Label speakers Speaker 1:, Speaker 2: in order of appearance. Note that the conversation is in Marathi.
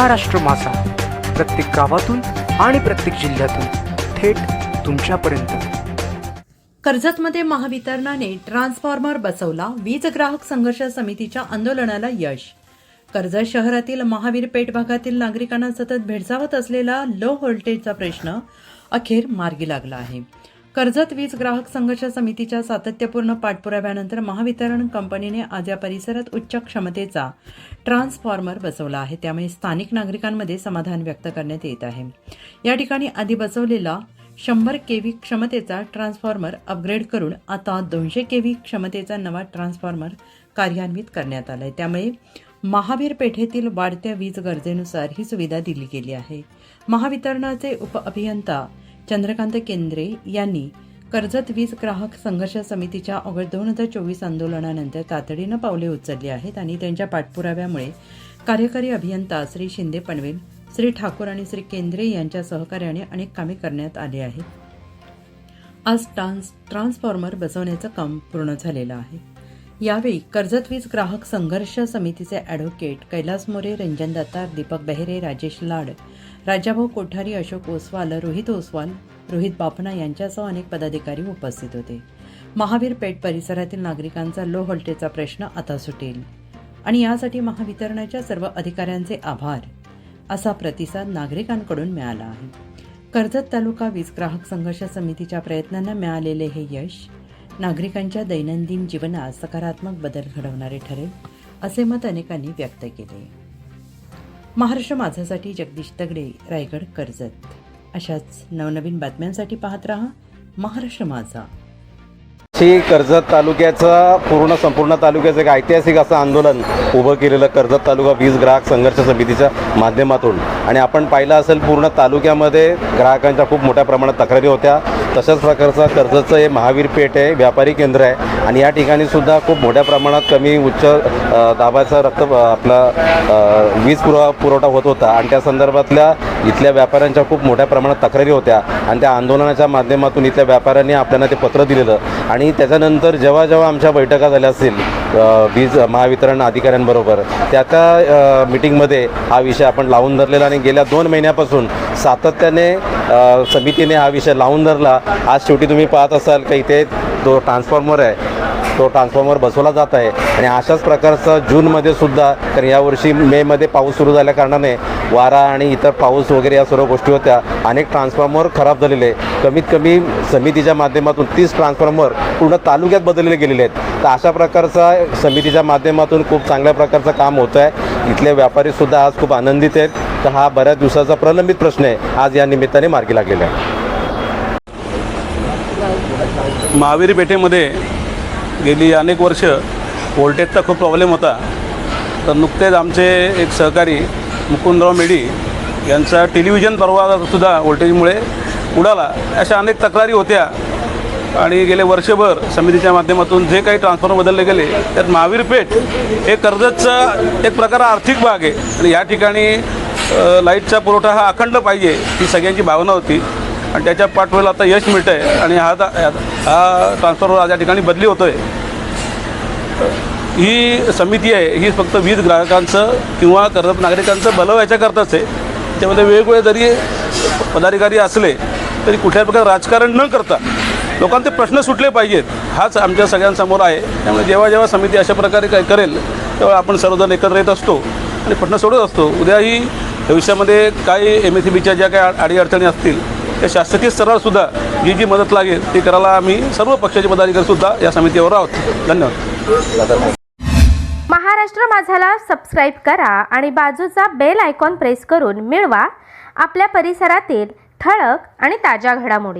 Speaker 1: महाराष्ट्र मासा प्रत्येक गावातून आणि प्रत्येक जिल्ह्यातून थेट तुमच्यापर्यंत.
Speaker 2: कर्जतमध्ये महावितरणाने ट्रान्सफॉर्मर बसवला वीज ग्राहक संघर्ष समितीच्या आंदोलनाला यश. कर्जत शहरातील महावीर पेठ भागातील नागरिकांना सतत भेडसावत असलेला लो व्होल्टेजचा प्रश्न अखेर मार्गी लागला आहे. कर्जत वीज ग्राहक संघर्ष समितीच्या सातत्यपूर्ण पाठपुराव्यानंतर महावितरण कंपनीने आज या परिसरात उच्च क्षमतेचा ट्रान्सफॉर्मर बसवला आहे. त्यामुळे स्थानिक नागरिकांमध्ये समाधान व्यक्त करण्यात येत आहे. या ठिकाणी आधी बसवलेला शंभर केव्ही क्षमतेचा ट्रान्सफॉर्मर अपग्रेड करून आता दोनशे केव्ही क्षमतेचा नवा ट्रान्सफॉर्मर कार्यान्वित करण्यात आलाय. त्यामुळे महावीर पेठेतील वाढत्या वीज गरजेनुसार ही सुविधा दिली गेली आहे. महावितरणाचे उपअभियंता चंद्रकांत केंद्रे यांनी कर्जत वीज ग्राहक संघर्ष समितीच्या ऑगस्ट दोन हजार चोवीस आंदोलनानंतर तातडीनं पावले उचलली आहेत आणि त्यांच्या पाठपुराव्यामुळे कार्यकारी अभियंता श्री शिंदे पनवेल श्री ठाकूर आणि श्री केंद्रे यांच्या सहकार्याने अनेक कामे करण्यात आली आहेत. आज ट्रान्स ट्रान्सफॉर्मर बसवण्याचं काम पूर्ण झालेलं आहे. यावेळी कर्जत वीज ग्राहक संघर्ष समितीचे ॲडव्होकेट कैलास मोरे रंजन दत्तार दीपक बेहरे राजेश लाड राजाभाऊ कोठारी अशोक ओसवाल रोहित ओसवाल रोहित बापना यांच्यासह अनेक पदाधिकारी उपस्थित होते. महावीर पेठ परिसरातील नागरिकांचा लो व्होल्टेजचा प्रश्न आता सुटेल. आणि यासाठी महावितरणाच्या सर्व अधिकाऱ्यांचे आभार. असा प्रतिसाद नागरिकांकडून मिळाला आहे. कर्जत तालुका वीज ग्राहक संघर्ष समितीच्या प्रयत्नांना मिळालेले हे यश नागरिकांच्या दैनंदिन जीवनात सकारात्मक बदल घडवणारे ठरेल असे मत अनेकांनी व्यक्त केले. महाराष्ट्र माझासाठी जगदीश तगडे रायगड कर्जत. अशाच नवनवीन बातम्यांसाठी पाहत रहा महाराष्ट्र माझा.
Speaker 3: कर्जत तालुक्याचं पूर्ण संपूर्ण तालुक्याचं एक ऐतिहासिक असं आंदोलन उभं केलेलं कर्जत तालुका वीज ग्राहक संघर्ष समितीच्या माध्यमातून. आणि आपण पाहिलं असेल पूर्ण तालुक्यामध्ये ग्राहकांच्या खूप मोठ्या प्रमाणात तक्रारी होत्या. तशाच प्रकारचं कर्जतचं हे महावीर पेठ आहे व्यापारी केंद्र आहे. आणि या ठिकाणी सुद्धा खूप मोठ्या प्रमाणात कमी उच्च दाबाचा रक्त आपला वीज पुरवा पुरवठा होत होता. आणि त्या संदर्भातल्या इथल्या व्यापाऱ्यांच्या खूप मोठ्या प्रमाणात तक्रारी होत्या. आणि त्या आंदोलनाच्या माध्यमातून इथल्या व्यापाऱ्यांनी आपल्याला ते पत्र दिलेलं. आणि त्याच्यानंतर जेव्हा जेव्हा आमच्या बैठका झाल्या असतील वीज महावितरण अधिकाऱ्यांबरोबर त्या त्या मिटिंगमध्ये हा विषय आपण लावून धरलेला आणि गेल्या दोन महिन्यापासून सातत्याने समितीने हा विषय लावून धरला. आज शेवटी तुम्ही पाहत असाल का इथे तो ट्रान्सफॉर्मर आहे. तो ट्रान्सफॉर्मर बसवला जात आहे. आणि अशाच प्रकारचा जूनमध्ये सुद्धा कारण यावर्षी मेमध्ये पाऊस सुरू झाल्या कारणाने वारा आणि इतर पाऊस वगैरे या सर्व गोष्टी होत्या. अनेक ट्रान्सफॉर्मर खराब झालेले कमीत कमी समितीच्या माध्यमातून तीस ट्रान्सफॉर्मर पूर्ण तालुक्यात बदलले गेलेले आहेत. तर अशा प्रकारचा समितीच्या माध्यमातून खूप चांगल्या प्रकारचं काम होतं आहे. इथले व्यापारीसुद्धा आज खूप आनंदित आहेत. तर हा बऱ्याच दिवसाचा प्रलंबित प्रश्न आहे. आज या निमित्ताने मार्गी लागलेला आहे.
Speaker 4: महावीर पेठेमध्ये गेली अनेक वर्ष व्होल्टेजचा खूप प्रॉब्लेम होता. तर नुकतेच आमचे एक सहकारी मुकुंदराव मेढी यांचा टेलिव्हिजन परवासुद्धा व्होल्टेजमुळे उडाला. अशा अनेक तक्रारी होत्या. आणि गेले वर्षभर समितीच्या माध्यमातून जे काही ट्रान्सफॉर्मर बदलले गेले त्यात महावीर पेठ हे कर्जतचा एक प्रकार आर्थिक भाग आहे. आणि या ठिकाणी लाईटचा पुरवठा हा अखंड पाहिजे ही सगळ्यांची भावना होती. आणि त्याच्या पाठवेला आता यश मिळतं आहे आणि हा हा ट्रान्सफॉर्मर आज या ठिकाणी बदली होतो आहे ही समिती आहे ही फक्त वीज ग्राहकांचं किंवा कर्ज नागरिकांचं भलं व्हायच्याकरताच आहे. त्यामध्ये वेगवेगळे जरी पदाधिकारी असले तरी कुठल्याही प्रकारे राजकारण न करता लोकांचे प्रश्न सुटले पाहिजेत हाच आमच्या सगळ्यांसमोर आहे. त्यामुळे जेव्हा जेव्हा समिती अशा प्रकारे काय करेल तेव्हा आपण सर्वजण एकत्र येत असतो आणि प्रश्न सोडत असतो. उद्याही भविष्यामध्ये काही एम एस सी बीच्या ज्या काही अडीअडचणी असतील या शासकीय स्तरावर सुद्धा जी जी मदत लागेल ती करायला आम्ही सर्व पक्षाचे पदाधिकारी सुद्धा या समितीवर आहोत. धन्यवाद.
Speaker 5: महाराष्ट्र माझाला सबस्क्राईब करा आणि बाजूचा बेल आयकॉन प्रेस करून मिळवा. आपल्या परिसरातील ठळक आणि ताज्या घडामोडी.